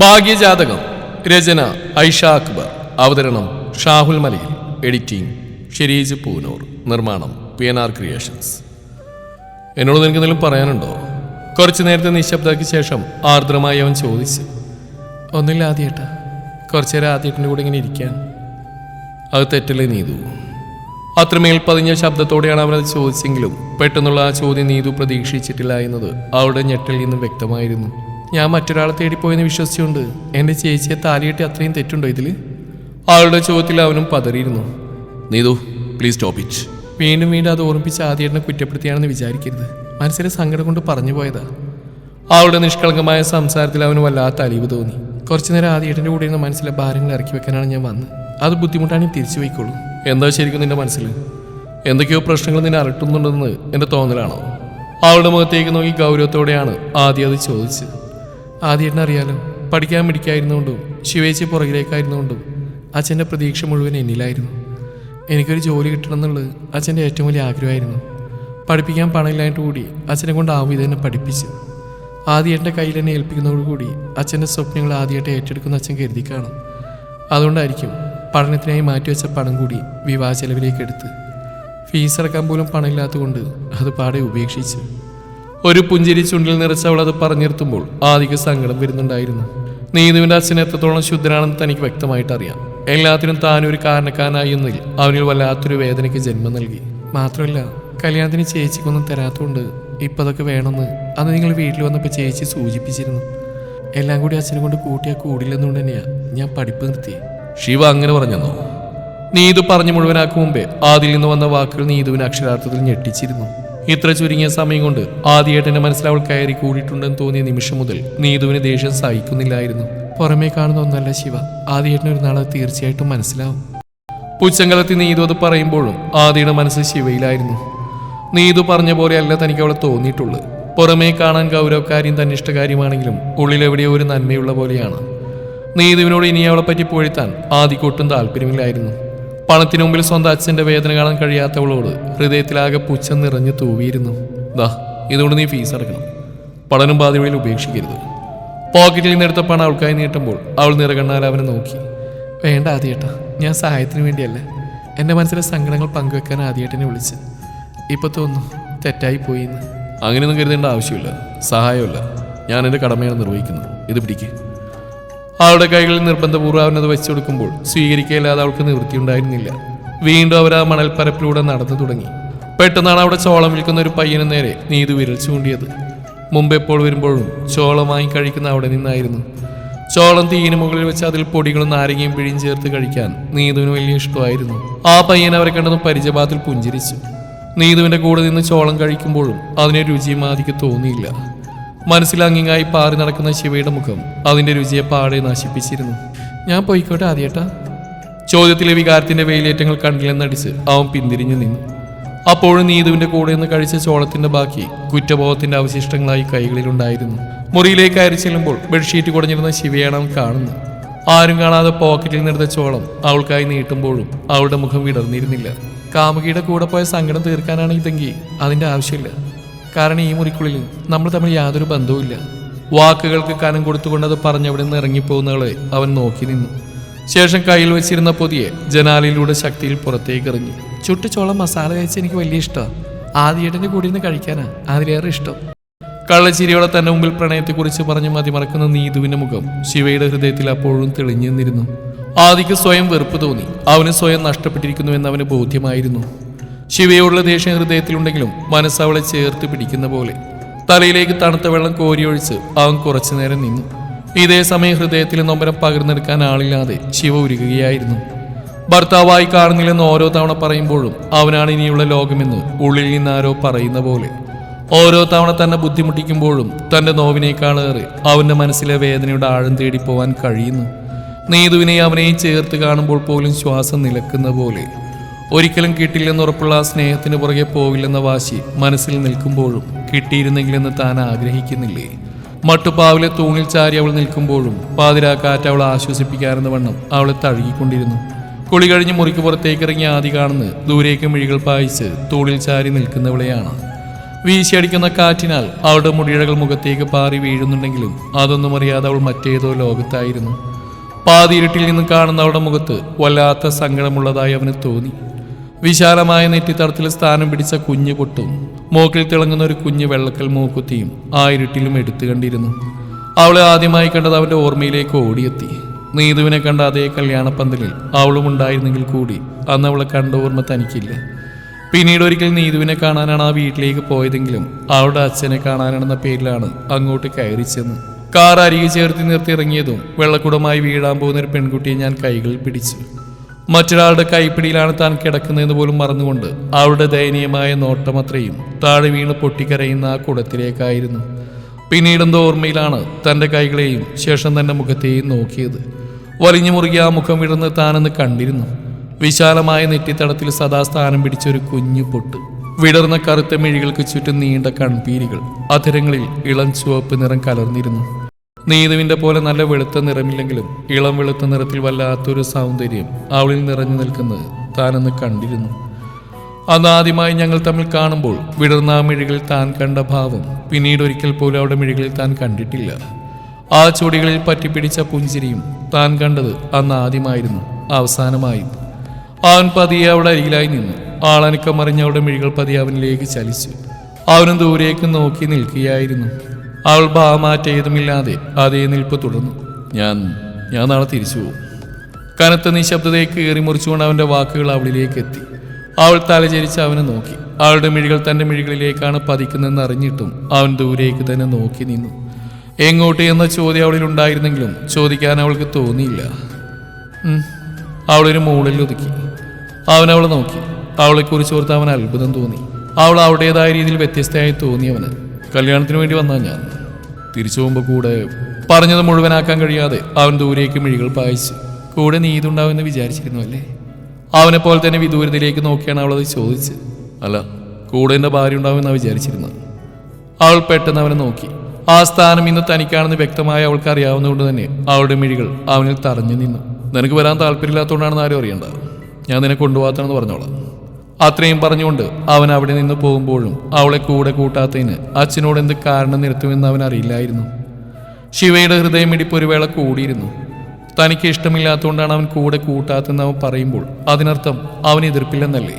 ഭാഗ്യജാതകം രചന ഐഷ അക്ബർ അവതരണം ഷാഹുൽ മലയിൽ എഡിറ്റിംഗ് ഷെരീജ് പൂനൂർ നിർമ്മാണം പി എൻ ആർ ക്രിയേഷൻസ്. എന്നോട് നിനക്ക് എന്തെങ്കിലും പറയാനുണ്ടോ? കുറച്ച് നേരത്തെ നിശബ്ദാക്കിയ ശേഷം ആർദ്രമായി അവൻ ചോദിച്ചു. ഒന്നില്ല ആദ്യേട്ടാ കുറച്ചു നേരം ആദ്യേട്ടന്റെ കൂടെ ഇങ്ങനെ ഇരിക്കാൻ. അത് തെറ്റല്ലേ നീതു? അത്രമേൽ പതിഞ്ഞ ശബ്ദത്തോടെയാണ് അവനത് ചോദിച്ചെങ്കിലും പെട്ടെന്നുള്ള ആ ചോദ്യം നീതു പ്രതീക്ഷിച്ചിട്ടില്ല എന്നത് അവളുടെ ഞെട്ടിൽ നിന്നും വ്യക്തമായിരുന്നു. ഞാൻ മറ്റൊരാളെ തേടിപ്പോയെന്ന് വിശ്വസിച്ചുകൊണ്ട് എന്റെ ചേച്ചിയെ താലിയിട്ട് അത്രയും തെറ്റുണ്ടോ ഇതിൽ? ആളുടെ ചോദ്യത്തിൽ അവനും പതറിയിരുന്നു. നീതു പ്ലീസ് സ്റ്റോപ്പ് ഇറ്റ് വീണ്ടും വീണ്ടും അത് ഓർമ്മിപ്പിച്ച് ആദ്യേട്ടനെ കുറ്റപ്പെടുത്തിയാണെന്ന് വിചാരിക്കരുത്. മനസ്സിൽ സങ്കടം കൊണ്ട് പറഞ്ഞു പോയതാ. അവളുടെ നിഷ്കളങ്കമായ സംസാരത്തിൽ അവന് വല്ലാത്ത അലിവ് തോന്നി. കുറച്ചു നേരം ആദ്യേട്ടന്റെ കൂടെ ഇരുന്ന് മനസ്സിലെ ഭാരങ്ങൾ ഇറക്കി വെക്കാനാണ് ഞാൻ വന്നത് അത് ബുദ്ധിമുട്ടാണെങ്കിൽ തിരിച്ചു പോയിക്കോളൂ. എന്താ ശരിക്കും നിന്റെ മനസ്സിൽ? എന്തൊക്കെയോ പ്രശ്നങ്ങൾ നിന്നെ അലട്ടുന്നുണ്ടെന്ന് എന്റെ തോന്നലാണോ? അവളുടെ മുഖത്തേക്ക് നോക്കി ഗൗരവത്തോടെയാണ് ആദ്യം അത് ചോദിച്ചത്. ആദ്യേട്ടനെ അറിയാലോ. പഠിക്കാൻ മിടിക്കായിരുന്നുകൊണ്ടും ശിവേച്ചി പുറകിലേക്കായിരുന്നുകൊണ്ടും അച്ഛന്റെ പ്രതീക്ഷ മുഴുവൻ എന്നിലായിരുന്നു. എനിക്കൊരു ജോലി കിട്ടണം എന്നുള്ളത് അച്ഛന്റെ ഏറ്റവും വലിയ ആഗ്രഹമായിരുന്നു. പഠിപ്പിക്കാൻ പണമില്ലായിട്ട് കൂടി അച്ഛനെ കൊണ്ടാവും ഇതെന്നെ പഠിപ്പിച്ചു. ആദ്യേട്ടന്റെ കയ്യിൽ എന്നെ ഏൽപ്പിക്കുന്നതോടുകൂടി അച്ഛന്റെ സ്വപ്നങ്ങൾ ആദ്യമായിട്ട് ഏറ്റെടുക്കുന്ന അച്ഛൻ കരുതി കാണും. അതുകൊണ്ടായിരിക്കും പഠനത്തിനായി മാറ്റിവെച്ച പണം കൂടി വിവാഹ ചെലവിലേക്ക് എടുത്ത് ഫീസ് അടക്കാൻ പോലും പണമില്ലാത്തതുകൊണ്ട് അത് പാടെ ഉപേക്ഷിച്ചു. ഒരു പുഞ്ചിരി ചുണ്ടിൽ നിറച്ച് അവൾ അത് പറഞ്ഞിരുത്തുമ്പോൾ ആദിക്ക് സങ്കടം വരുന്നുണ്ടായിരുന്നു. നീതുവിന്റെ അച്ഛൻ എത്രത്തോളം ശുദ്ധനാണെന്ന് തനിക്ക് വ്യക്തമായിട്ട് അറിയാം. എല്ലാത്തിനും താനൊരു കാരണക്കാരനായി എന്നതിൽ അവനിൽ വല്ലാത്തൊരു വേദനയ്ക്ക് ജന്മം നൽകി. മാത്രമല്ല കല്യാണത്തിന് ചേച്ചിക്കൊന്നും തരാത്തതുകൊണ്ട് ഇപ്പം അതൊക്കെ വേണമെന്ന് അന്ന് നിങ്ങൾ വീട്ടിൽ വന്നപ്പോൾ ചേച്ചി സൂചിപ്പിച്ചിരുന്നു. എല്ലാം കൂടി അച്ഛനെ കൊണ്ട് കൂട്ടിയാൽ കൂടില്ലെന്നുകൊണ്ട് തന്നെയാ ഞാൻ പഠിപ്പ് നിർത്തി. ശിവ അങ്ങനെ പറഞ്ഞെന്നോ? നീതു പറഞ്ഞു മുഴുവനാക്കും മുമ്പേ ആദിൽ നിന്ന് വന്ന വാക്കുകൾ നീതുവിന് അക്ഷരാർത്ഥത്തിൽ ഞെട്ടിച്ചിരുന്നു. ഇത്ര ചുരുങ്ങിയ സമയം കൊണ്ട് ആദ്യേട്ടന്റെ മനസ്സിൽ അവൾ കയറി കൂടിയിട്ടുണ്ടെന്ന് തോന്നിയ നിമിഷം മുതൽ നീതുവിന് ദേഷ്യം സഹിക്കുന്നില്ലായിരുന്നു. പുറമേ കാണുന്ന ഒന്നല്ല ശിവ. ആദ്യേട്ടൻ ഒരു നാളെ തീർച്ചയായിട്ടും മനസ്സിലാവും. പുച്ചങ്കലത്തിൽ നീതു അത് പറയുമ്പോഴും ആദിയുടെ മനസ്സ് ശിവയിലായിരുന്നു. നീതു പറഞ്ഞ പോലെയല്ല തനിക്ക് അവളെ തോന്നിയിട്ടുള്ളത്. പുറമേ കാണാൻ ഗൗരവക്കാരിയും തന്നെ ഇഷ്ടകാര്യമാണെങ്കിലും ഉള്ളിലെവിടെയോ ഒരു നന്മയുള്ള പോലെയാണ്. നീതുവിനോട് ഇനി അവളെപ്പറ്റി പറ്റി പൊഴുത്താൻ ആദിക്കൊട്ടും താല്പര്യമില്ലായിരുന്നു. പണത്തിനു മുമ്പിൽ സ്വന്തം അച്ഛന്റെ വേദന കാണാൻ കഴിയാത്തവളോട് ഹൃദയത്തിലാകെ പുച്ഛം നിറഞ്ഞു തൂവിയിരുന്നു. ദാ ഇതുകൊണ്ട് നീ ഫീസ് അടക്കണം. പഠനം ബാധ്യതയിൽ ഉപേക്ഷിക്കരുത്. പോക്കറ്റിൽ നിന്നെടുത്ത പണം അവൾക്കായി നീട്ടുമ്പോൾ അവൾ നിറകണ്ണാൽ അവനെ നോക്കി. വേണ്ട ആദ്യേട്ടാ ഞാൻ സഹായത്തിന് വേണ്ടിയല്ല. എന്റെ മനസ്സിലെ സങ്കടങ്ങൾ പങ്കുവെക്കാൻ ആദ്യേട്ടനെ വിളിച്ച്. ഇപ്പൊ തോന്നുന്നു തെറ്റായി പോയി എന്ന് അങ്ങനെയൊന്നും കരുതേണ്ട ആവശ്യമില്ല. സഹായമല്ല ഞാൻ എന്റെ കടമയാണ് നിർവഹിക്കുന്നത്. ഇത് പിടിക്ക്. അവളുടെ കൈകളിൽ നിർബന്ധപൂർവം അവനത് വെച്ചു കൊടുക്കുമ്പോൾ സ്വീകരിക്കയില്ലാതെ അവൾക്ക് നിവൃത്തിയുണ്ടായിരുന്നില്ല വീണ്ടും അവർ ആ മണൽപ്പരപ്പിലൂടെ നടന്നു തുടങ്ങി. പെട്ടെന്നാണ് അവിടെ ചോളം വിൽക്കുന്ന ഒരു പയ്യന് നേരെ നീതു വിരൽ ചൂണ്ടിയത്. മുമ്പ് എപ്പോൾ വരുമ്പോഴും വാങ്ങി കഴിക്കുന്ന അവിടെ നിന്നായിരുന്നു. ചോളം തീയിന് മുകളിൽ വെച്ച് അതിൽ പൊടികളും നാരങ്ങയും പിഴിയും ചേർത്ത് കഴിക്കാൻ നീതുവിന് വലിയ ഇഷ്ടമായിരുന്നു. ആ പയ്യൻ അവരെ കണ്ടതും പരിചയപാത്തിൽ പുഞ്ചിരിച്ചു. നീതുവിന്റെ കൂടെ നിന്ന് ചോളം കഴിക്കുമ്പോഴും അതിനെ രുചിയും ആദിക്ക് തോന്നിയില്ല. മനസ്സിൽ അങ്ങിങ്ങായി പാറി നടക്കുന്ന ശിവയുടെ മുഖം അതിന്റെ രുചിയെ പാടെ നശിപ്പിച്ചിരുന്നു. ഞാൻ പോയിക്കോട്ടെ ആദ്യേട്ടാ. ചോദ്യത്തിലെ വികാരത്തിന്റെ വെയിലേറ്റങ്ങൾ കണ്ടില്ലെന്നടിച്ച് അവൻ പിന്തിരിഞ്ഞു നിന്നു. അപ്പോഴും നീതുവിന്റെ കൂടെ നിന്ന് കഴിച്ച ചോളത്തിന്റെ ബാക്കി കുറ്റബോധത്തിന്റെ അവശിഷ്ടങ്ങളായി കൈകളിലുണ്ടായിരുന്നു മുറിയിലേക്ക് കയറി ചെല്ലുമ്പോൾ ബെഡ്ഷീറ്റ് കുടഞ്ഞിരുന്ന ശിവയാണ് അവൻ കാണുന്നത്. ആരും കാണാതെ പോക്കറ്റിൽ നിന്നെടുത്ത ചോളം അവൾക്കായി നീട്ടുമ്പോഴും അവളുടെ മുഖം വിടർന്നിരുന്നില്ല. കാമുകിയുടെ കൂടെ പോയ സങ്കടം തീർക്കാനാണ് ഇതെങ്കിൽ അതിന്റെ ആവശ്യമില്ല. കാരണം ഈ മുറിക്കുള്ളിൽ നമ്മൾ തമ്മിൽ യാതൊരു ബന്ധവുമില്ല വാക്കുകൾക്ക് കനം കൊടുത്തുകൊണ്ട് അത് പറഞ്ഞവിടെ നിന്ന് ഇറങ്ങിപ്പോകുന്നവളെ അവൻ നോക്കി നിന്നു. ശേഷം കയ്യിൽ വെച്ചിരുന്ന പൊതിയെ ജനാലയിലൂടെ ശക്തിയിൽ പുറത്തേക്ക് എറിഞ്ഞു. ചുട്ടുചോളം മസാല കഴിച്ച് എനിക്ക് വലിയ ഇഷ്ടമാണ് ആദ്യേട്ടന്റെ കൂടെ നിന്ന് കഴിക്കാനാ അതിലേറെ ഇഷ്ടം. കള്ളച്ചിരിയോടെ തന്നെ മുമ്പിൽ പ്രണയത്തെക്കുറിച്ച് പറഞ്ഞ് മതിമറക്കുന്ന നീതുവിന്റെ മുഖം ശിവയുടെ ഹൃദയത്തിൽ അപ്പോഴും തെളിഞ്ഞു നിന്നിരുന്നു. ആദിക്ക് സ്വയം വെറുപ്പ് തോന്നി. അവന് സ്വയം നഷ്ടപ്പെട്ടിരിക്കുന്നു എന്ന് അവന് ബോധ്യമായിരുന്നു. ശിവയോടുള്ള ദേഷ്യം ഹൃദയത്തിലുണ്ടെങ്കിലും മനസ്സ് അവളെ ചേർത്ത് പിടിക്കുന്ന പോലെ. തലയിലേക്ക് തണുത്ത വെള്ളം കോരിയൊഴിച്ച് അവൻ കുറച്ചു നേരം നിന്നു. ഇതേ സമയം ഹൃദയത്തിൽ നൊമ്പരം പകർന്നെടുക്കാൻ ആളില്ലാതെ ശിവ ഉരുകുകയായിരുന്നു. ഭർത്താവായി കാണുന്നില്ലെന്ന് ഓരോ തവണ പറയുമ്പോഴും അവനാണ് ഇനിയുള്ള ലോകമെന്ന് ഉള്ളിൽ നിന്നാരോ പറയുന്ന പോലെ. ഓരോ തവണ തന്നെ ബുദ്ധിമുട്ടിക്കുമ്പോഴും തന്റെ നോവിനേക്കാളേറെ അവന്റെ മനസ്സിലെ വേദനയുടെ ആഴം തേടി പോവാൻ കഴിയുന്നു. നീതുവിനെ അവനെയും ചേർത്ത് കാണുമ്പോൾ പോലും ശ്വാസം നിലക്കുന്ന പോലെ. ഒരിക്കലും കിട്ടില്ലെന്ന് ഉറപ്പുള്ള ആ സ്നേഹത്തിന് പുറകെ പോവില്ലെന്ന വാശി മനസ്സിൽ നിൽക്കുമ്പോഴും കിട്ടിയിരുന്നെങ്കിലെന്ന് താൻ ആഗ്രഹിക്കുന്നില്ലേ? മട്ടുപാവിലെ തൂണിൽ ചാരി അവൾ നിൽക്കുമ്പോഴും പാതിരാക്കാറ്റ് അവളെ ആശ്വസിപ്പിക്കാനെന്ന വണ്ണം അവളെ തഴുകിക്കൊണ്ടിരുന്നു. കുളി കഴിഞ്ഞ് മുറിക്ക് പുറത്തേക്ക് ഇറങ്ങി ആദ്യ കാണുന്ന ദൂരേക്ക് മിഴികൾ പായിച്ച് തൂണിൽ ചാരി നിൽക്കുന്നവളെയാണ്. വീശിയടിക്കുന്ന കാറ്റിനാൽ അവളുടെ മുടിയിഴകൾ മുഖത്തേക്ക് പാറി വീഴുന്നുണ്ടെങ്കിലും അതൊന്നും അറിയാതെ അവൾ മറ്റേതോ ലോകത്തായിരുന്നു. പാതിയിരുട്ടിൽ നിന്ന് കാണുന്ന അവളുടെ മുഖത്ത് വല്ലാത്ത സങ്കടമുള്ളതായി അവന് തോന്നി. വിശാലമായ നെറ്റിത്തടത്തിൽ സ്ഥാനം പിടിച്ച കുഞ്ഞു പൊട്ടും. മൂക്കിൽ തിളങ്ങുന്ന ഒരു കുഞ്ഞു വെള്ളക്കൽ മൂക്കുത്തിയും ആ ഇരുട്ടിലും എടുത്തു കണ്ടിരുന്നു. അവളെ ആദ്യമായി കണ്ടത് അവന്റെ ഓർമ്മയിലേക്ക് ഓടിയെത്തി. നീതുവിനെ കണ്ട അതേ കല്യാണപ്പന്തലിൽ അവളും ഉണ്ടായിരുന്നെങ്കിൽ കൂടി അന്ന് അവളെ കണ്ട ഓർമ്മ തനിക്കില്ല. പിന്നീട് ഒരിക്കൽ നീതുവിനെ കാണാനാണ് ആ വീട്ടിലേക്ക് പോയതെങ്കിലും അവളുടെ അച്ഛനെ കാണാനാണെന്ന പേരിലാണ് അങ്ങോട്ട് കയറി ചെന്ന്. കാർ അരികെ ചേർത്ത് നിർത്തി ഇറങ്ങിയതും വെള്ളക്കുടമായി വീഴാൻ പോകുന്ന ഒരു പെൺകുട്ടിയെ ഞാൻ കൈകളിൽ പിടിച്ചു. മറ്റൊരാളുടെ കൈപ്പിടിയിലാണ് താൻ കിടക്കുന്നതെന്ന് പോലും മറന്നുകൊണ്ട് അവളുടെ ദയനീയമായ നോട്ടമത്രയും താഴെ വീണ് പൊട്ടിക്കരയുന്ന ആ കുടത്തിലേക്കായിരുന്നു. പിന്നീടെന്തോ ഓർമ്മയിലാണ് തന്റെ കൈകളെയും ശേഷം തന്റെ മുഖത്തെയും നോക്കിയത്. വലിഞ്ഞു മുറുകി ആ മുഖം വിടർന്ന് താനെന്ന് കണ്ടിരുന്നു. വിശാലമായ നെറ്റിത്തടത്തിൽ സദാ സ്ഥാനം പിടിച്ച ഒരു കുഞ്ഞു പൊട്ട്. വിടർന്ന കറുത്ത മിഴികൾക്ക് ചുറ്റും നീണ്ട കൺപീരികൾ അധരങ്ങളിൽ ഇളം ചുവപ്പ് നിറം കലർന്നിരുന്നു. നീതുവിന്റെ പോലെ നല്ല വെളുത്ത നിറമില്ലെങ്കിലും ഇളം വെളുത്ത നിറത്തിൽ വല്ലാത്തൊരു സൗന്ദര്യം അവളിൽ നിറഞ്ഞു നിൽക്കുന്നത് താനെന്ന് കണ്ടിരുന്നു. അന്നാദ്യമായി ഞങ്ങൾ തമ്മിൽ കാണുമ്പോൾ വിടർന്ന മിഴികളിൽ താൻ കണ്ട ഭാവം പിന്നീട് ഒരിക്കൽ പോലും അവിടെ മിഴികളിൽ താൻ കണ്ടിട്ടില്ല. ആ ചുടികളിൽ പറ്റിപ്പിടിച്ച പുഞ്ചിരിയും താൻ കണ്ടത് അന്ന് ആദ്യമായിരുന്നു അവസാനമായി. അവൻ പതിയെ അവിടെ അരികിലായി നിന്നു ആളനക്കം മറിഞ്ഞ അവിടെ മിഴികൾ പതിയെ അവനിലേക്ക് ചലിച്ചു. അവനും ദൂരേക്ക് നോക്കി നിൽക്കുകയായിരുന്നു. അവൾ ഭാവമാറ്റ ഏതുമില്ലാതെ അതേ നിൽപ്പ് തുടർന്നു. ഞാൻ ഞാൻ നാളെ തിരിച്ചു പോകും. കനത്ത നിശബ്ദതയെ കയറി മുറിച്ചുകൊണ്ട് അവന്റെ വാക്കുകൾ അവളിലേക്ക് എത്തി. അവൾ തലചരിച്ച് അവനെ നോക്കി. അവളുടെ മിഴികൾ തന്റെ മിഴികളിലേക്കാണ് പതിക്കുന്നതെന്ന് അറിഞ്ഞിട്ടും അവൻ ദൂരേക്ക് തന്നെ നോക്കി നിന്നു. എങ്ങോട്ട് എന്ന ചോദ്യം അവളിൽ ഉണ്ടായിരുന്നെങ്കിലും ചോദിക്കാൻ അവൾക്ക് തോന്നിയില്ല. അവളൊരു മൂളിൽ ഒതുക്കി. അവൻ അവളെ നോക്കി. അവളെക്കുറിച്ച് ഓർത്ത് അവൻ അത്ഭുതം തോന്നി. അവൾ അവളുടേതായ രീതിയിൽ വ്യത്യസ്തയായി തോന്നിയവന്. കല്യാണത്തിന് വേണ്ടി വന്നാ ഞാൻ. തിരിച്ചു പോകുമ്പോൾ കൂടെ പറഞ്ഞത് മുഴുവനാക്കാൻ കഴിയാതെ അവൻ ദൂരേക്ക് മിഴികൾ പായിച്ചു കൂടെ നീതുണ്ടാവുമെന്ന് വിചാരിച്ചിരുന്നു അല്ലേ? അവനെ പോലെ തന്നെ വിദൂരത്തിലേക്ക് നോക്കിയാണ് അവളത് ചോദിച്ച്. അല്ല കൂടെ എന്റെ ഭാര്യ ഉണ്ടാവുമെന്നാണ് വിചാരിച്ചിരുന്നത്? അവൾ പെട്ടെന്ന് അവനെ നോക്കി. ആ സ്ഥാനം ഇന്ന് തനിക്കാണെന്ന് വ്യക്തമായി അവൾക്ക് അറിയാവുന്നതുകൊണ്ട് തന്നെ അവളുടെ മിഴികൾ അവനിൽ തറഞ്ഞു നിന്നു. നിനക്ക് വരാൻ താല്പര്യമില്ലാത്തതുകൊണ്ടാണെന്ന് ആരും അറിയണ്ട. ഞാൻ നിന്നെ കൊണ്ടുപോകാത്തതെന്ന് പറഞ്ഞോളാം. അത്രയും പറഞ്ഞുകൊണ്ട് അവൻ അവിടെ നിന്ന് പോകുമ്പോഴും അവളെ കൂടെ കൂട്ടാത്തതിന് അച്ഛനോട് എന്ത് കാരണം നിർത്തുമെന്ന് അവൻ അറിയില്ലായിരുന്നു. ശിവയുടെ ഹൃദയമിടിപ്പ് ഒരു വേള കൂടിയിരുന്നു. തനിക്ക് ഇഷ്ടമില്ലാത്തതുകൊണ്ടാണ് അവൻ കൂടെ കൂട്ടാത്തെന്ന് അവൻ പറയുമ്പോൾ അതിനർത്ഥം അവൻ എതിർപ്പില്ലെന്നല്ലേ?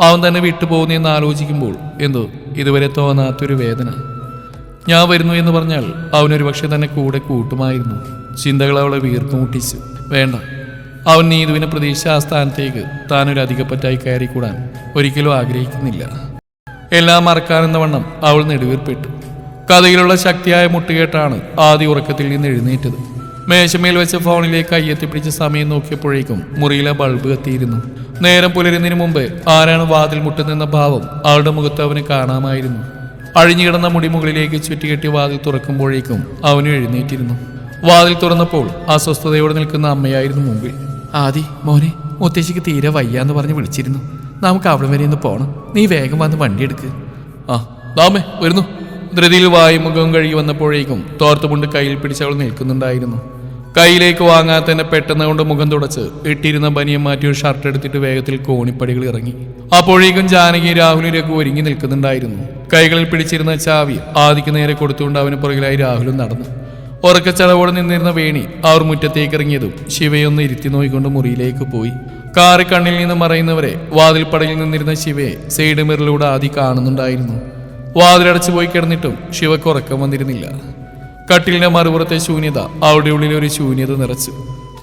അവൻ തന്നെ വിട്ടുപോകുന്നെന്ന് ആലോചിക്കുമ്പോൾ എന്തോ ഇതുവരെ തോന്നാത്തൊരു വേദന. ഞാൻ വരുന്നു എന്ന് പറഞ്ഞാൽ അവനൊരു പക്ഷെ തന്നെ കൂടെ കൂട്ടുമായിരുന്നു. ചിന്തകൾ അവളെ വീർപ്പ് മുട്ടിച്ചു വേണ്ട അവൻ നീതുവിനെ പ്രതീക്ഷ ആ സ്ഥാനത്തേക്ക് താനൊരു അധികപ്പറ്റായി കയറിക്കൂടാൻ ഒരിക്കലും ആഗ്രഹിക്കുന്നില്ല. എല്ലാം മറക്കാനെന്ന വണ്ണം അവൾ നെടുവീർപ്പെട്ടു. കഥയിലുള്ള ശക്തിയായ മുട്ടുകേട്ടാണ് ആദ്യ ഉറക്കത്തിൽ നിന്ന് എഴുന്നേറ്റത്. മേശമേൽ വെച്ച ഫോണിലേക്ക് കയ്യെത്തിപ്പിടിച്ച് സമയം നോക്കിയപ്പോഴേക്കും മുറിയിലെ ബൾബ് കത്തിയിരുന്നു. നേരം പുലരുന്നതിന് മുമ്പ് ആരാണ് വാതിൽ മുട്ടുന്നെന്ന ഭാവം അവളുടെ മുഖത്ത് അവന് കാണാമായിരുന്നു. അഴിഞ്ഞുകിടന്ന മുടിമുകളിലേക്ക് ചുറ്റികെട്ടി വാതിൽ തുറക്കുമ്പോഴേക്കും അവനും എഴുന്നേറ്റിരുന്നു. വാതിൽ തുറന്നപ്പോൾ അസ്വസ്ഥതയോടെ നിൽക്കുന്ന അമ്മയായിരുന്നു മുമ്പിൽ. ആദി മോനെ മുത്തശ്ശിക്ക് തീരെ വയ്യാന്ന് പറഞ്ഞ് വിളിച്ചിരുന്നു. നമുക്ക് അവിടെ വരെ ഒന്ന് പോകണം നീ വേഗം വന്ന് വണ്ടി എടുക്ക്. ആ ദാമേ വരുന്നു. ധൃതിയിൽ വായി മുഖം കഴുകി വന്നപ്പോഴേക്കും തോർത്തുമുണ്ട് കയ്യിൽ പിടിച്ച് അവൾ നിൽക്കുന്നുണ്ടായിരുന്നു. കയ്യിലേക്ക് വാങ്ങാതെ തന്നെ പെട്ടെന്ന് കൊണ്ട് മുഖം തുടച്ച് ഇട്ടിരുന്ന ബനിയം മാറ്റി ഒരു ഷർട്ട് എടുത്തിട്ട് വേഗത്തിൽ കോണിപ്പടികൾ ഇറങ്ങി. അപ്പോഴേക്കും ജാനകി രാഹുലും രഘു ഒരുങ്ങി നിൽക്കുന്നുണ്ടായിരുന്നു. കൈകളിൽ പിടിച്ചിരുന്ന ചാവി ആദിക്ക് നേരെ കൊടുത്തുകൊണ്ട് അവന് പുറകിലായി രാഹുലും നടന്നു. ഉറക്കച്ചടവോടെ നിന്നിരുന്ന വേണി അവർ മുറ്റത്തേക്ക് ഇറങ്ങിയതും ശിവയൊന്ന് ഇരുത്തി നോയിക്കൊണ്ട് മുറിയിലേക്ക് പോയി. കാറി കണ്ണിൽ നിന്ന് മറയുന്നവരെ വാതിൽപ്പടയിൽ നിന്നിരുന്ന ശിവയെ സൈഡ് മിറിലൂടെ ആദ്യം കാണുന്നുണ്ടായിരുന്നു. വാതിലടച്ചു പോയി കിടന്നിട്ടും ശിവക്ക് ഉറക്കം വന്നിരുന്നില്ല. കട്ടിലിന്റെ മറുപുറത്തെ ശൂന്യത അവളുടെ ഉള്ളിൽ ഒരു ശൂന്യത നിറച്ചു.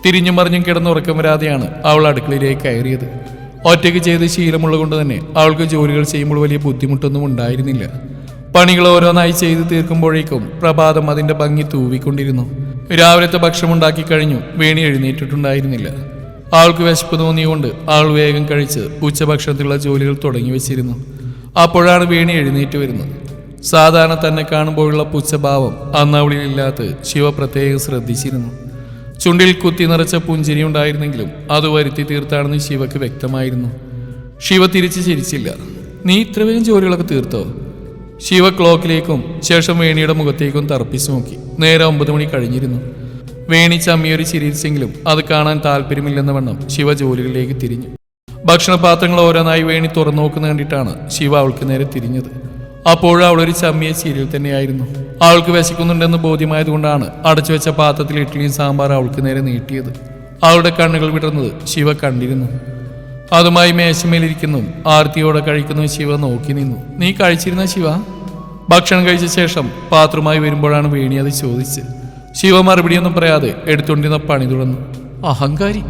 തിരിഞ്ഞും മറിഞ്ഞും കിടന്ന് ഉറക്കം വരാതെയാണ് അവൾ അടുക്കളയിലേക്ക് കയറിയത്. ഒറ്റയ്ക്ക് ചെയ്ത് ശീലമുള്ളതുകൊണ്ട് തന്നെ അവൾക്ക് ജോലികൾ ചെയ്യുമ്പോൾ വലിയ ബുദ്ധിമുട്ടൊന്നും ഉണ്ടായിരുന്നില്ല. പണികൾ ഓരോന്നായി ചെയ്തു തീർക്കുമ്പോഴേക്കും പ്രഭാതം അതിന്റെ ഭംഗി തൂവിക്കൊണ്ടിരുന്നു. രാവിലത്തെ ഭക്ഷണം ഉണ്ടാക്കി കഴിഞ്ഞു. വേണി എഴുന്നേറ്റിട്ടുണ്ടായിരുന്നില്ല. ആൾക്ക് വിശപ്പ് തോന്നിയുകൊണ്ട് ആൾ വേഗം കഴിച്ച് ഉച്ചഭക്ഷണത്തിലുള്ള ജോലികൾ തുടങ്ങി വെച്ചിരുന്നു. അപ്പോഴാണ് വേണി എഴുന്നേറ്റ് വരുന്നത്. സാധാരണ തന്നെ കാണുമ്പോഴുള്ള പുച്ഛഭാവം അന്ന് അവളിലില്ലാത്ത ശിവ പ്രത്യേകം ശ്രദ്ധിച്ചിരുന്നു. ചുണ്ടിൽ കുത്തി നിറച്ച പുഞ്ചിരി ഉണ്ടായിരുന്നെങ്കിലും അത് വരുത്തി തീർത്താണെന്ന് ശിവക്ക് വ്യക്തമായിരുന്നു. ശിവ തിരിച്ച് ചിരിച്ചില്ല. നീ ഇത്ര വേഗം ജോലികളൊക്കെ തീർത്തോ? ശിവ ക്ലോക്കിലേക്കും ശേഷം വേണിയുടെ മുഖത്തേക്കും തറപ്പിച്ചു നോക്കി. നേരെ ഒമ്പത് മണി കഴിഞ്ഞിരുന്നു. വേണി ചമ്മിയൊരു ചിരിച്ചെങ്കിലും അത് കാണാൻ താല്പര്യമില്ലെന്ന വണ്ണം ശിവ ജോലികളിലേക്ക് തിരിഞ്ഞു. ഭക്ഷണപാത്രങ്ങൾ ഓരോന്നായി വേണി തുറന്നു നോക്കുന്ന കണ്ടിട്ടാണ് ശിവ അവൾക്ക് നേരെ തിരിഞ്ഞത്. അപ്പോഴും അവളൊരു ചമ്മിയ ചിരിയിൽ തന്നെയായിരുന്നു. അവൾക്ക് വിശക്കുന്നുണ്ടെന്ന് ബോധ്യമായതുകൊണ്ടാണ് അടച്ചു വെച്ച പാത്രത്തിൽ ഇഡ്ഡലിയും സാമ്പാർ അവൾക്ക് നേരെ നീട്ടിയത്. അവളുടെ കണ്ണുകൾ വിടർന്നത് ശിവ കണ്ടിരുന്നു. അതുമായി മേശമേലിരിക്കുന്നു ആർത്തിയോടെ കഴിക്കുന്നു ശിവ നോക്കി നിന്നു. നീ കഴിച്ചിരുന്ന ശിവ? ഭക്ഷണം കഴിച്ച ശേഷം പാത്രമായി വരുമ്പോഴാണ് വേണി അത് ചോദിച്ച് ശിവ മറുപടിയൊന്നും പറയാതെ എടുത്തുകൊണ്ടിരുന്ന പണി തുടർന്നു. അഹങ്കാരി.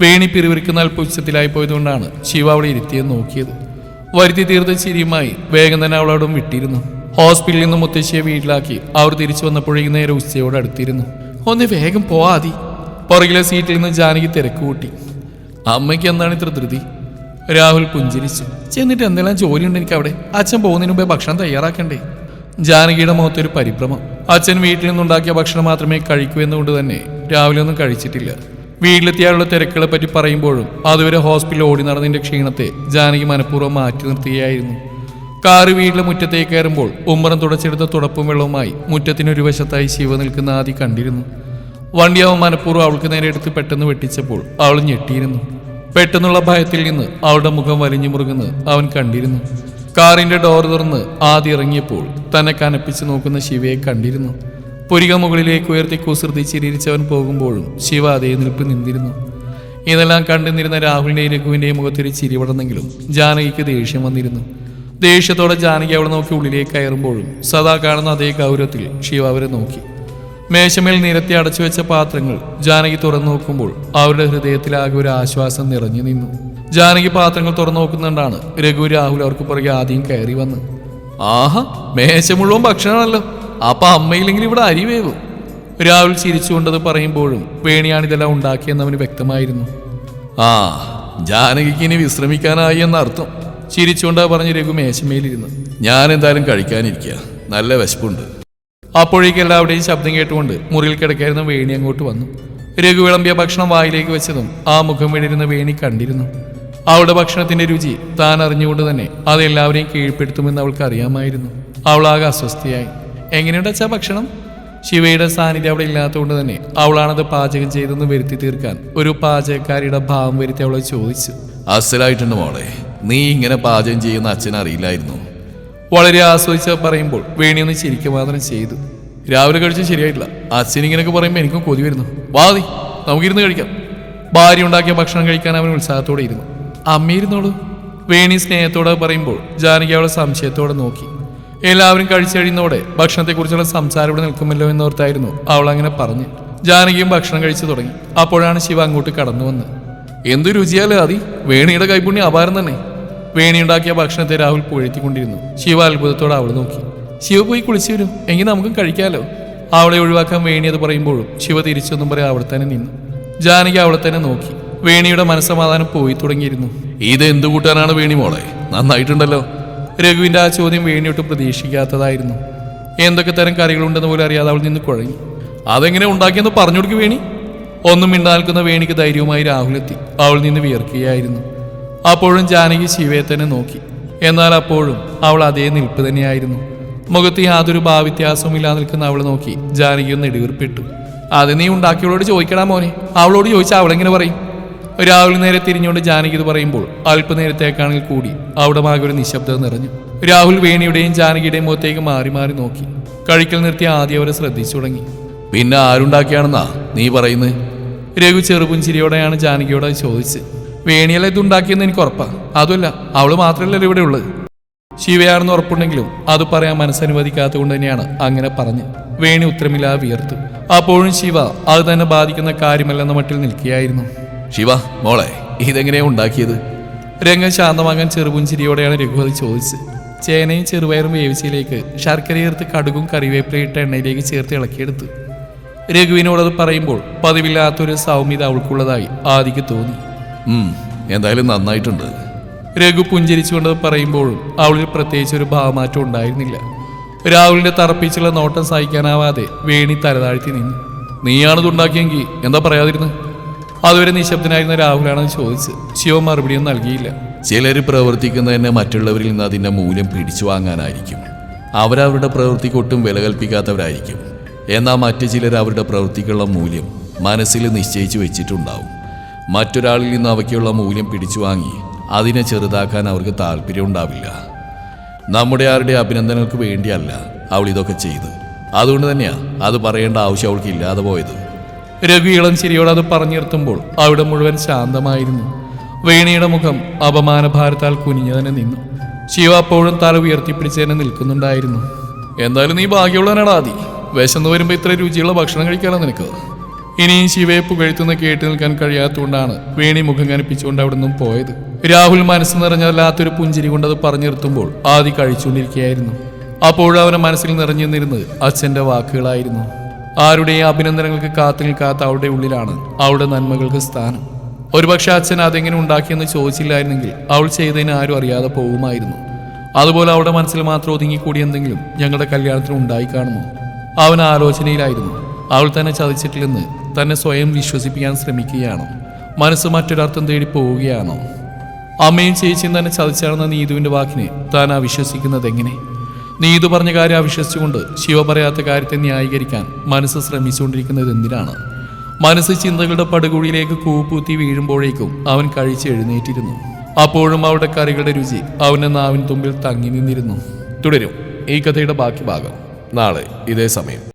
വേണി പിറുവിരിക്കുന്ന അല്പുച്ഛത്തിലായി പോയതുകൊണ്ടാണ് ശിവ അവളെ ഇരുത്തിയെ നോക്കിയത്. വരുത്തി തീർത്ത ചിരിയുമായി വേഗം തന്നെ അവളോടും വിട്ടിരുന്നു. ഹോസ്പിറ്റലിൽ നിന്ന് മുത്തശ്ശിയെ വീട്ടിലാക്കി അവർ തിരിച്ചു വന്നപ്പോഴേക്കും നേരെ ഉച്ചയോട് അടുത്തിരുന്നു. ഒന്ന് വേഗം പോവാതി പുറകിലെ സീറ്റിൽ നിന്ന് ജാനകി തിരക്ക് കൂട്ടി. അമ്മയ്ക്ക് എന്താണ് ഇത്ര ധൃതി? രാഹുൽ പുഞ്ചിരിച്ചു. ചെന്നിട്ട് എന്തെല്ലാം ജോലിയുണ്ട് എനിക്ക് അവിടെ അച്ഛൻ പോകുന്നതിന് മുമ്പേ ഭക്ഷണം തയ്യാറാക്കണ്ടേ? ജാനകിയുടെ മുഖത്തൊരു പരിഭ്രമം. അച്ഛൻ വീട്ടിൽ നിന്നുണ്ടാക്കിയ ഭക്ഷണം മാത്രമേ കഴിക്കൂ എന്നുകൊണ്ട് തന്നെ രാവിലെ ഒന്നും കഴിച്ചിട്ടില്ല. വീട്ടിലെത്തിയാലുള്ള തിരക്കുകളെ പറ്റി പറയുമ്പോഴും അതുവരെ ഹോസ്പിറ്റലിൽ ഓടി നടന്നതിന്റെ ക്ഷീണത്തെ ജാനകി മനഃപൂർവം മാറ്റി നിർത്തുകയായിരുന്നു. കാറ് വീട്ടിലെ മുറ്റത്തേക്ക് കയറുമ്പോൾ ഉമ്മറം തുടച്ചെടുത്ത തുടപ്പും വെള്ളവുമായി മുറ്റത്തിനൊരു വശത്തായി ശിവ നിൽക്കുന്ന ആദി കണ്ടിരുന്നു. വണ്ടി അവൻ മനഃപൂർവം അവൾക്ക് നേരെ എടുത്ത് പെട്ടെന്ന് വെട്ടിച്ചപ്പോൾ അവൾ ഞെട്ടിയിരുന്നു. പെട്ടെന്നുള്ള ഭയത്തിൽ നിന്ന് അവളുടെ മുഖം വലിഞ്ഞു മുറുകുന്നത് അവൻ കണ്ടിരുന്നു. കാറിന്റെ ഡോർ തുറന്ന് ആദ്യം ഇറങ്ങിയപ്പോൾ തന്നെ കനപ്പിച്ച് നോക്കുന്ന ശിവയെ കണ്ടിരുന്നു. പുരിക മുകളിലേക്ക് ഉയർത്തി കുസൃതി ചിരിച്ചവൻ പോകുമ്പോഴും ശിവ അതേ നിൽപ്പ് നിന്നിരുന്നു. ഇതെല്ലാം കണ്ടുനിന്നിരുന്ന രാഹുലിന്റെയും രഘുവിന്റെയും മുഖത്തൊരു ചിരി പടർന്നെങ്കിലും ജാനകിക്ക് ദേഷ്യം വന്നിരുന്നു. ദേഷ്യത്തോടെ ജാനകി അവളെ നോക്കി ഉള്ളിലേക്ക് കയറുമ്പോഴും സദാ കാണുന്ന അതേ ഗൗരവത്തിൽ ശിവ അവരെ നോക്കി. മേശമേൽ നിരത്തി അടച്ചു വെച്ച പാത്രങ്ങൾ ജാനകി തുറന്നു നോക്കുമ്പോൾ അവരുടെ ഹൃദയത്തിലാകെ ഒരു ആശ്വാസം നിറഞ്ഞു നിന്നു. ജാനകി പാത്രങ്ങൾ തുറന്നു നോക്കുന്നുണ്ടാണ്. രഘു രാഹുൽ അവർക്ക് പുറകെ ആദ്യം കയറി വന്ന് ആഹാ മേശ മുഴുവൻ ഭക്ഷണമാണല്ലോ. അപ്പൊ അമ്മയില്ലെങ്കിൽ ഇവിടെ അരി വേവും. രാഹുൽ ചിരിച്ചുകൊണ്ടത് പറയുമ്പോഴും വേണിയാണ് ഇതെല്ലാം ഉണ്ടാക്കിയെന്ന് അവന് വ്യക്തമായിരുന്നു. ആ ജാനകിക്ക് ഇനി വിശ്രമിക്കാനായി എന്നർത്ഥം ചിരിച്ചുകൊണ്ടാ പറഞ്ഞ് രഘു മേശമേലിരുന്നു ഞാൻ എന്തായാലും കഴിക്കാനിരിക്കുക നല്ല വിശപ്പുണ്ട്. അപ്പോഴേക്കും എല്ലാവരുടെയും ശബ്ദം കേട്ടുകൊണ്ട് മുറിയിൽ കിടക്കായിരുന്ന വേണി അങ്ങോട്ട് വന്നു. രഘു വിളമ്പിയ ഭക്ഷണം വായിലേക്ക് വെച്ചതും ആ മുഖം വീണിരുന്ന വേണി കണ്ടിരുന്നു. അവളുടെ ഭക്ഷണത്തിന്റെ രുചി താൻ അറിഞ്ഞുകൊണ്ട് തന്നെ അത് എല്ലാവരെയും കീഴ്പ്പെടുത്തുമെന്ന് അവൾക്ക് അറിയാമായിരുന്നു. അവളാകെ അസ്വസ്ഥയായി. എങ്ങനെയുണ്ട് അച്ഛാ ഭക്ഷണം? ശിവയുടെ സാന്നിധ്യം അവിടെ ഇല്ലാത്തതുകൊണ്ട് തന്നെ അവളാണത് പാചകം ചെയ്തെന്ന് വരുത്തി തീർക്കാൻ ഒരു പാചകക്കാരിയുടെ ഭാവം വരുത്തി അവളെ ചോദിച്ചു. അസലായിട്ടുണ്ട് മോളെ. നീ ഇങ്ങനെ പാചകം ചെയ്യുന്ന അച്ഛൻ അറിയില്ലായിരുന്നു. വളരെ ആസ്വദിച്ച് പറയുമ്പോൾ വേണിയൊന്ന് ചിരിക്കുക മാത്രം ചെയ്തു. രാവിലെ കഴിച്ച് ശരിയായിട്ടില്ല. അച്ഛൻ ഇങ്ങനെയൊക്കെ പറയുമ്പോൾ എനിക്കും കൊതി വരുന്നു. വാതി നമുക്കിരുന്ന് കഴിക്കാം. ഭാര്യ ഉണ്ടാക്കിയ ഭക്ഷണം കഴിക്കാൻ അവൻ ഉത്സാഹത്തോടെ ഇരുന്നു. അമ്മയിരുന്നോളൂ വേണി സ്നേഹത്തോടെ പറയുമ്പോൾ ജാനകി അവളെ സംശയത്തോടെ നോക്കി. എല്ലാവരും കഴിച്ചു കഴിയുന്നതോടെ ഭക്ഷണത്തെക്കുറിച്ചുള്ള സംസാരം ഇവിടെ നിൽക്കുമല്ലോ എന്നോർത്തായിരുന്നു അവൾ അങ്ങനെ പറഞ്ഞു. ജാനകിയും ഭക്ഷണം കഴിച്ചു തുടങ്ങി. അപ്പോഴാണ് ശിവ അങ്ങോട്ട് കടന്നു വന്ന്. എന്ത് രുചിയാലേ അതി വേണിയുടെ കൈപുണ്യം അപാരം തന്നെ. വേണിയുണ്ടാക്കിയ ഭക്ഷണത്തെ രാഹുൽ പുഴത്തിക്കൊണ്ടിരുന്നു. ശിവ അത്ഭുതത്തോടെ അവൾ നോക്കി. ശിവ പോയി കുളിച്ചു വരും. എങ്കിൽ നമുക്കും കഴിക്കാമല്ലോ അവളെ ഒഴിവാക്കാൻ വേണി അത് പറയുമ്പോഴും ശിവ തിരിച്ചൊന്നും പറയാൻ അവിടെ തന്നെ നിന്നു. ജാനകി അവളെ തന്നെ നോക്കി. വേണിയുടെ മനസ്സമാധാനം പോയി തുടങ്ങിയിരുന്നു. ഇത് എന്തു കൂട്ടാനാണ് വേണി മോളെ? നന്നായിട്ടുണ്ടല്ലോ. രഘുവിന്റെ ആ ചോദ്യം വേണിയൊട്ട് പ്രതീക്ഷിക്കാത്തതായിരുന്നു. എന്തൊക്കെ തരം കറികളുണ്ടെന്ന് പോലും അറിയാതെ അവൾ നിന്ന് കുഴങ്ങി. അതെങ്ങനെ ഉണ്ടാക്കിയെന്ന് പറഞ്ഞു കൊടുക്കും വേണി. ഒന്നും മിണ്ടാൽക്കുന്ന വേണിക്ക് ധൈര്യവുമായി രാഹുലെത്തി അവൾ നിന്ന് വിയർക്കുകയായിരുന്നു. അപ്പോഴും ജാനകി ശിവയെ തന്നെ നോക്കി. എന്നാൽ അപ്പോഴും അവൾ അതേ നിൽപ്പ് തന്നെയായിരുന്നു. മുഖത്ത് യാതൊരു ഭാവ്യത്യാസവും ഇല്ലാതെ നിൽക്കുന്ന അവളെ നോക്കി ജാനകി ഒന്ന് ഇടിവിർപ്പെട്ടു അത് നീ ഉണ്ടാക്കിയവളോട് ചോദിക്കടാ മോനെ. അവളോട് ചോദിച്ചാൽ അവളെങ്ങനെ പറയും? രാവിലെ നേരെ തിരിഞ്ഞുകൊണ്ട് ജാനകി ഇത് പറയുമ്പോൾ അല്പനേരത്തേക്കാണെങ്കിൽ കൂടി അവിടെ ആകെ ഒരു നിശബ്ദത നിറഞ്ഞു. രാഹുൽ വേണിയുടെയും ജാനകിയുടെയും മുഖത്തേക്ക് മാറി മാറി നോക്കി. കഴിക്കൽ നിർത്തി ആദ്യം അവരെ ശ്രദ്ധിച്ചു തുടങ്ങി. പിന്നെ ആരുണ്ടാക്കിയാണെന്നാ നീ പറയുന്നത് രഘു ചെറുപുഞ്ചിരിയോടെയാണ് ജാനകിയോട് ചോദിച്ചത്. വേണിയല്ല ഇതുണ്ടാക്കിയെന്ന് എനിക്ക് ഉറപ്പാ. അതുമല്ല അവൾ മാത്രമല്ലല്ലോ ഇവിടെ ഉള്ളത്. ശിവയാണെന്ന് ഉറപ്പുണ്ടെങ്കിലും അത് പറയാൻ മനസ്സനുവദിക്കാത്തത് കൊണ്ട് തന്നെയാണ് അങ്ങനെ പറഞ്ഞ് വേണി ഉത്തരമില്ലാതെ വിയർത്ത്. അപ്പോഴും ശിവ അത് തന്നെ ബാധിക്കുന്ന കാര്യമല്ലെന്ന മട്ടിൽ നിൽക്കുകയായിരുന്നു. ശിവ മോളെ ഇതെങ്ങനെയാ ഉണ്ടാക്കിയത്? രംഗം ശാന്തമാകാൻ ചെറുപുഞ്ചിരിയോടെയാണ് രഘുപതി ചോദിച്ചത്. ചേനയും ചെറുപയറും വേവിച്ചയിലേക്ക് ശർക്കര ചേർത്ത് കടുകും കറിവേപ്പിലയും ഇട്ട എണ്ണയിലേക്ക് ചേർത്ത് ഇളക്കിയെടുത്തു. രഘുവിനോടത് പറയുമ്പോൾ പതിവില്ലാത്തൊരു സൗമ്യത അവൾക്കുള്ളതായി ആദിക്ക് തോന്നി. എന്തായാലും നന്നായിട്ടുണ്ട്. രഘു പുഞ്ചിരിച്ചുകൊണ്ട് പറയുമ്പോഴും അവളിൽ പ്രത്യേകിച്ച് ഒരു ഭാവമാറ്റം ഉണ്ടായിരുന്നില്ല. രാഹുലിന്റെ തറപ്പിച്ചുള്ള നോട്ടം സഹിക്കാനാവാതെ വേണി തലതാഴ്ത്തി നിന്നു. നീയാണിത് ഉണ്ടാക്കിയെങ്കിൽ എന്താ പറയാതിരുന്നു? അതുവരെ നിശബ്ദനായിരുന്ന രാഹുലാണെന്ന് ചോദിച്ച് ശിവ മറുപടിയും നൽകിയില്ല. ചിലർ പ്രവർത്തിക്കുന്നതന്നെ മറ്റുള്ളവരിൽ നിന്ന് അതിന്റെ മൂല്യം പിടിച്ചു വാങ്ങാനായിരിക്കും. അവരവരുടെ പ്രവൃത്തിക്ക് ഒട്ടും വില കൽപ്പിക്കാത്തവരായിരിക്കും. എന്നാൽ മറ്റു ചിലർ അവരുടെ പ്രവൃത്തിക്കുള്ള മൂല്യം മനസ്സിൽ നിശ്ചയിച്ചു വെച്ചിട്ടുണ്ടാവും. മറ്റൊരാളിൽ നിന്ന് അവയ്ക്കുള്ള മൂല്യം പിടിച്ചു വാങ്ങി അതിനെ ചെറുതാക്കാൻ അവർക്ക് താല്പര്യം ഉണ്ടാവില്ല. നമ്മുടെ ആരുടെ അഭിനന്ദനങ്ങൾക്ക് വേണ്ടിയല്ല അവൾ ഇതൊക്കെ ചെയ്ത് അതുകൊണ്ട് തന്നെയാ അത് പറയേണ്ട ആവശ്യം അവൾക്ക് ഇല്ലാതെ പോയത്. രഘു ഇളം ചിരിയോട് അത് പറഞ്ഞു നിർത്തുമ്പോൾ അവിടെ മുഴുവൻ ശാന്തമായിരുന്നു. വേണിയുടെ മുഖം അപമാനഭാരത്താൽ കുനിഞ്ഞു തന്നെ നിന്നു. ശിവ അപ്പോഴും തല ഉയർത്തിപ്പിടിച്ച് തന്നെ നിൽക്കുന്നുണ്ടായിരുന്നു. എന്തായാലും നീ ഭാഗ്യമുള്ളവനാടാ ആദി. വിശന്ന് വരുമ്പോൾ ഇത്ര രുചിയുള്ള ഭക്ഷണം കഴിക്കാനോ നിനക്ക്? ഇനിയും ശിവയെ പുകഴ്ത്തുന്ന കേട്ട് നിൽക്കാൻ കഴിയാത്തതുകൊണ്ടാണ് വേണി മുഖം കനിപ്പിച്ചുകൊണ്ട് അവിടെ നിന്നും പോയത്. രാഹുൽ മനസ്സ് നിറഞ്ഞല്ലാത്തൊരു പുഞ്ചിരി കൊണ്ട് അത് പറഞ്ഞു നിർത്തുമ്പോൾ ആദി കഴിച്ചുകൊണ്ടിരിക്കുകയായിരുന്നു. അപ്പോഴും അവന്റെ മനസ്സിൽ നിറഞ്ഞു നിന്നിരുന്നത് അച്ഛന്റെ വാക്കുകളായിരുന്നു. ആരുടെയും അഭിനന്ദനങ്ങൾക്ക് കാത്തു നിൽക്കാത്ത അവളുടെ ഉള്ളിലാണ് അവളുടെ നന്മകൾക്ക് സ്ഥാനം. ഒരുപക്ഷെ അച്ഛൻ അതെങ്ങനെ ഉണ്ടാക്കിയെന്ന് ചോദിച്ചില്ലായിരുന്നെങ്കിൽ അവൾ ചെയ്തതിന് ആരും അറിയാതെ പോകുമായിരുന്നു. അതുപോലെ അവളുടെ മനസ്സിൽ മാത്രം ഒതുങ്ങിക്കൂടി എന്തെങ്കിലും ഞങ്ങളുടെ കല്യാണത്തിന് ഉണ്ടായി കാണുമോ? അവൻ ആലോചനയിലായിരുന്നു. അവൾ തന്നെ ചതിച്ചിട്ടില്ലെന്ന് തന്നെ സ്വയം വിശ്വസിപ്പിക്കാൻ ശ്രമിക്കുകയാണോ. മനസ്സ് മറ്റൊരർത്ഥം തേടി പോവുകയാണോ. അമ്മയും ചേച്ചിയും തന്നെ ചതിച്ചാണെന്ന നീതുവിന്റെ വാക്കിനെ താൻ അവിശ്വസിക്കുന്നത് എങ്ങനെ? നീതു പറഞ്ഞ കാര്യം അവിശ്വസിച്ചുകൊണ്ട് ശിവ പറയാത്ത കാര്യത്തെ ന്യായീകരിക്കാൻ മനസ്സ് ശ്രമിച്ചുകൊണ്ടിരിക്കുന്നത് എന്തിനാണ്? മനസ്സ് ചിന്തകളുടെ പടുകുഴിയിലേക്ക് കൂപ്പൂത്തി വീഴുമ്പോഴേക്കും അവൻ കഴിച്ച് എഴുന്നേറ്റിരുന്നു. അപ്പോഴും അവരുടെ കറികളുടെ രുചി അവന്റെ നാവിൻ തുമ്പിൽ തങ്ങി നിന്നിരുന്നു. തുടരും ഈ കഥയുടെ ബാക്കി ഭാഗം. നാളെ ഇതേ സമയം.